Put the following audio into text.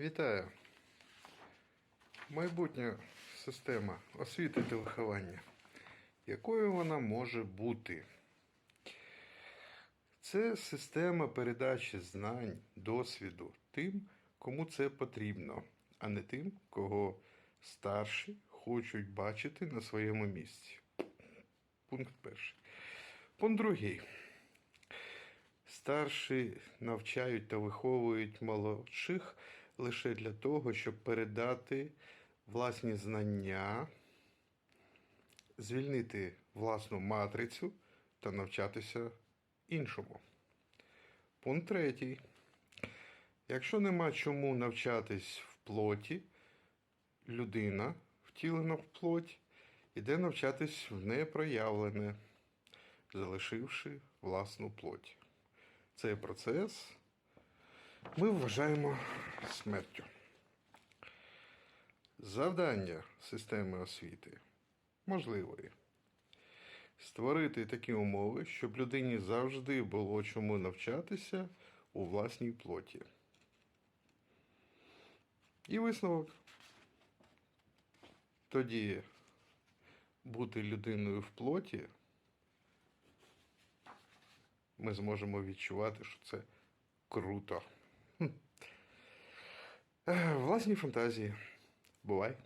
Вітаю. Майбутня система освіти та виховання. Якою вона може бути? Це система передачі знань, досвіду тим, кому це потрібно, а не тим, кого старші хочуть бачити на своєму місці. Пункт перший. Пункт другий. Старші навчають та виховують молодших лише для того, щоб передати власні знання, звільнити власну матрицю та навчатися іншому. Пункт третій. Якщо нема чому навчатись в плоті, людина, втілена в плоть, іде навчатись в непроявлене, залишивши власну плоть. Цей процес ми вважаємо смертю. Завдання системи освіти можливої. Створити такі умови, щоб людині завжди було чому навчатися у власній плоті. І висновок. Тоді бути людиною в плоті ми зможемо відчувати, що це круто. Е, Власні фантазії. Бувай.